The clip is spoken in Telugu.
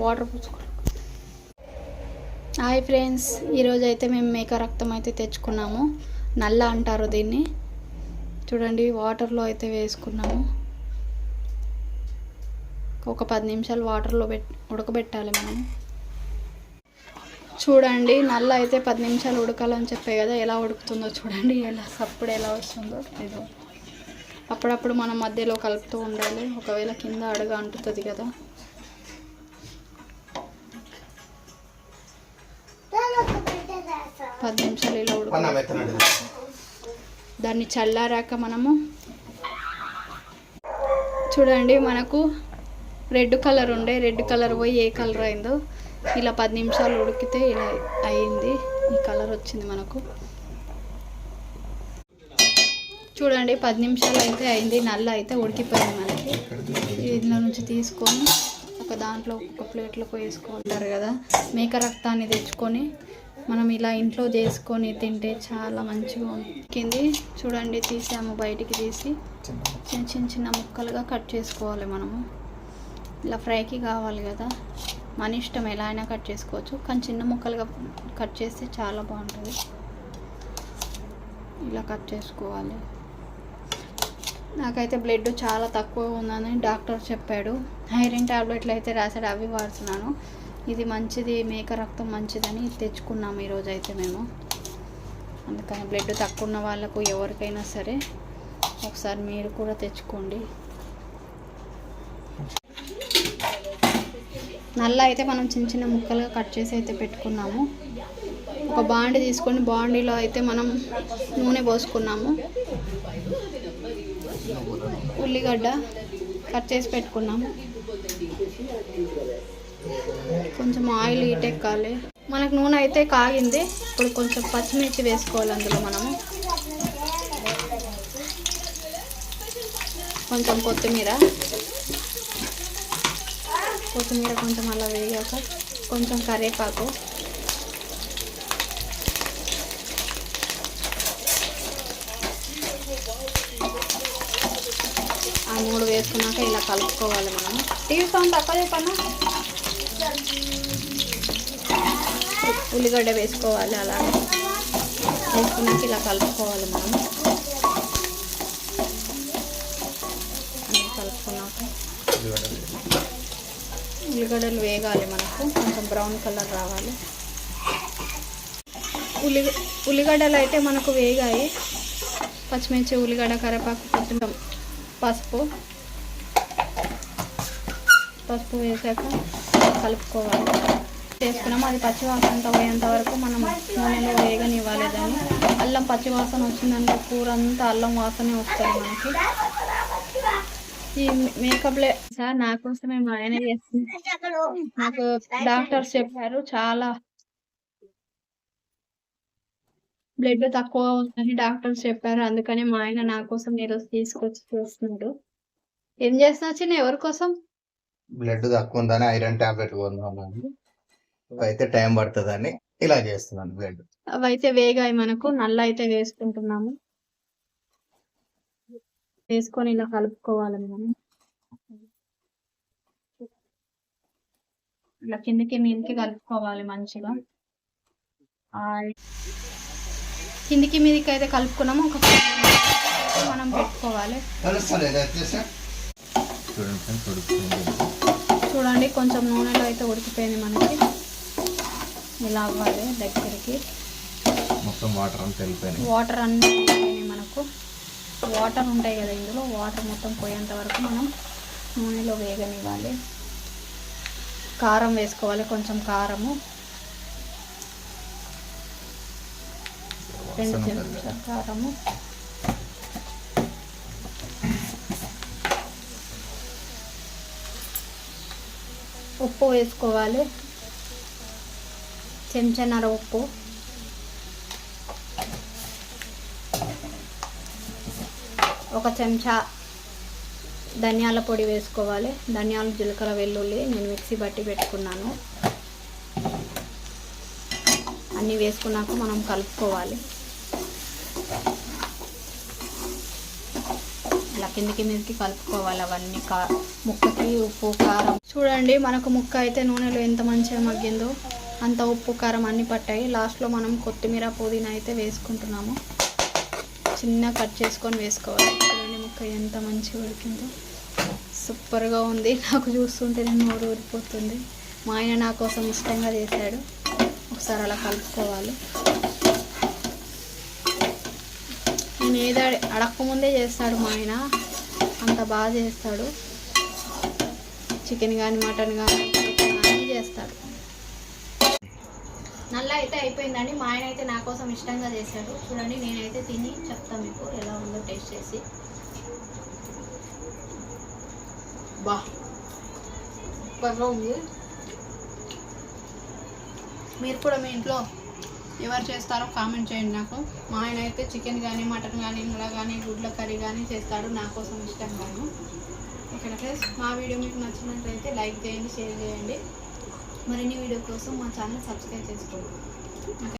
వాటర్ పోసుకో. హాయ్ ఫ్రెండ్స్ ఈరోజు అయితే మేము మేక రక్తం అయితే తెచ్చుకున్నాము. నల్ల అంటారు దీన్ని. చూడండి వాటర్లో అయితే వేసుకున్నాము. ఒక పది నిమిషాలు వాటర్లో పెట్ ఉడకబెట్టాలి మనం. చూడండి నల్ల అయితే పది నిమిషాలు ఉడకాలని చెప్పే కదా ఎలా ఉడుకుతుందో చూడండి ఎలా సప్పుడు ఎలా వస్తుందో ఇదో అప్పుడప్పుడు మనం మధ్యలో కలుపుతూ ఉండాలి. ఒకవేళ కింద అడుగు అంటుతుంది కదా. పది నిమిషాలు ఇలా ఉడక దాన్ని చల్లారాక మనము చూడండి మనకు రెడ్ కలర్ ఉండే రెడ్ కలర్ పోయి ఏ కలర్ అయిందో. ఇలా పది నిమిషాలు ఉడికితే ఇలా అయింది. ఈ కలర్ వచ్చింది మనకు. చూడండి పది నిమిషాలు అయితే అయింది నల్ల అయితే ఉడికిపోయింది మనకి. ఇందులో నుంచి తీసుకొని ఒక దాంట్లో ఒక ప్లేట్లోకి వేసుకుంటారు కదా మేక రక్తాన్ని తెచ్చుకొని మనం ఇలా ఇంట్లో చేసుకొని తింటే చాలా మంచిగా ఉంటుంది. చూడండి తీసాము బయటికి తీసి. చిన్న చిన్న చిన్న ముక్కలుగా కట్ చేసుకోవాలి మనము. ఇలా ఫ్రైకి కావాలి కదా. మన ఇష్టం ఎలా అయినా కట్ చేసుకోవచ్చు. కానీ చిన్న ముక్కలుగా కట్ చేస్తే చాలా బాగుంటుంది. ఇలా కట్ చేసుకోవాలి. నాకైతే బ్లడ్ చాలా తక్కువ ఉందని డాక్టర్ చెప్పాడు. ఐరన్ టాబ్లెట్లు అయితే రాశాడు అవి వాడుతున్నాను. ఇది మంచిది మేక రక్తం మంచిదని తెచ్చుకున్నాము ఈరోజు అయితే మేము. అందుకని బ్లడ్ తక్కువ ఉన్న వాళ్ళకు ఎవరికైనా సరే ఒకసారి మీరు కూడా తెచ్చుకోండి. నల్ల అయితే మనం చిన్న చిన్న ముక్కలుగా కట్ చేసి అయితే పెట్టుకున్నాము. ఒక బాండి తీసుకొని బాండీలో అయితే మనం నూనె పోసుకున్నాము. ఉల్లిగడ్డ కట్ చేసి పెట్టుకున్నాము. కొంచెం ఆయిల్ ఎక్కాలి. మనకు నూనె అయితే కాగింది. ఇప్పుడు కొంచెం పచ్చిమిర్చి వేసుకోవాలి అందులో మనము. కొంచెం కొత్తిమీర. కొత్తిమీర కొంచెం అలా వేయక కొంచెం కరివేపాకు. ఆ మూడు వేసుకున్నాక ఇలా కలుపుకోవాలి మనం. టీవీ సౌండ్ తక్కువ పన్నా ఉల్లిగడ్డ వేసుకోవాలి అలా వేసుకున్నాక ఇలా కలుపుకోవాలి మనం. కలుపుకున్నాక ఉల్లిగడ్డలు వేగాలి మనకు కొంచెం బ్రౌన్ కలర్ రావాలి. ఉల్లి ఉల్లిగడ్డలు అయితే మనకు వేగాయి. పచ్చిమిర్చి ఉల్లిగడ్డ కరివేపాకు కొంచెం పసుపు. పసుపు వేసాక కలుపుకోవాలి. చేసుకున్నాము. అది పచ్చివాసనతో పోయేంత వరకు మనం నూనెలో వేగనివ్వాలి దాన్ని. అల్లం పచ్చివాసన వచ్చిందంటే కూర అంతా అల్లం వాసనే వస్తుంది మనకి. ఈ మేకప్లే సార్ నా కోసమే మా ఆయన చేస్తుంది. నాకు డాక్టర్స్ చెప్పారు చాలా బ్లడ్ తక్కువ ఉందని డాక్టర్స్ చెప్పారు. అందుకని మా ఆయన నా కోసం ఈరోజు తీసుకొచ్చి చేస్తున్నాడు. ఏం చేస్తున్నా చిన్న ఎవరి కోసం? బ్లడ్ తక్కువ ఉందని ఐరన్ టాబ్లెట్ కొందామని అయితే టైం పడుతుందని ఇలా చేస్తున్నాను బ్లడ్ అవైతే వేగాయి మనకు నల్ల అయితే వేసుకుంటున్నాము. వేసుకొని ఇలా కలుపుకోవాలి మనం. ఇలా కిందికి మీదకి కలుపుకోవాలి మంచిగా. కిందికి మీదకి అయితే కలుపుకున్నాము ఒక మనం పెట్టుకోవాలి. చూడండి కొంచెం నూనెలో అయితే ఉడికిపోయింది మనకి. ఇలా అవ్వాలి దగ్గరికి. మొత్తం వాటర్ అంతా వెళ్ళిపోయినాయి. వాటర్ అన్నీ పోయినాయి మనకు. వాటర్ ఉంటాయి కదా ఇందులో. వాటర్ మొత్తం పోయేంత వరకు మనం నూనెలో వేగనివ్వాలి. కారం వేసుకోవాలి కొంచెం కారము. రెండు చెంచాల కారము. ఉప్పు వేసుకోవాలి. చెంచాన్నర ఉప్పు ఒక చెంచా ధనియాల పొడి వేసుకోవాలి. ధనియాలు జీలకర్ర వెల్లుల్లి నేను మిక్సీ బట్టి పెట్టుకున్నాను. అన్నీ వేసుకున్నాక మనం కలుపుకోవాలి. ఇలా కిందికి మీదకి కలుపుకోవాలి అవన్నీ. కా ముక్కకి ఉప్పు కారం. చూడండి మనకు ముక్క అయితే నూనెలో ఎంత మంచిగా మగ్గిందో. అంత ఉప్పు కారం అన్నీ పట్టాయి. లాస్ట్లో మనం కొత్తిమీర పుదీనా అయితే వేసుకుంటున్నాము. చిన్న కట్ చేసుకొని వేసుకోవాలి. చూడండి ముక్క ఎంత మంచిగా ఉడికిందో. సూపర్గా ఉంది. నాకు చూస్తుంటే నేను నోరు ఊరిపోతుంది. మా ఆయన నా కోసం ఇష్టంగా చేశాడు. ఒకసారి అలా కలుపుకోవాలి. నేను ఏదో అడగకముందే చేస్తాడు మా ఆయన. అంత బాగా చేస్తాడు. చికెన్ కానీ మటన్ కానీ నల్ల అయితే అయిపోయిందండి. మా ఆయన అయితే నా కోసం ఇష్టంగా చేశాడు. చూడండి నేనైతే తిని చెప్తాను మీకు ఎలా ఉందో టేస్ట్ చేసి. బా. సూపర్గా ఉంది. మీరు కూడా మీ ఇంట్లో ఎవరు చేస్తారో కామెంట్ చేయండి నాకు. మా ఆయన అయితే చికెన్ కానీ మటన్ కానీ ఇంట్లో కానీ గుడ్ల కర్రీ కానీ చేస్తాడు నా కోసం ఇష్టంగాను. ఇక్కడ ఫ్రెండ్స్ మా వీడియో మీకు నచ్చినట్లయితే లైక్ చేయండి షేర్ చేయండి. మరిన్ని వీడియో కోసం మా ఛానల్ సబ్స్క్రైబ్ చేసుకోండి.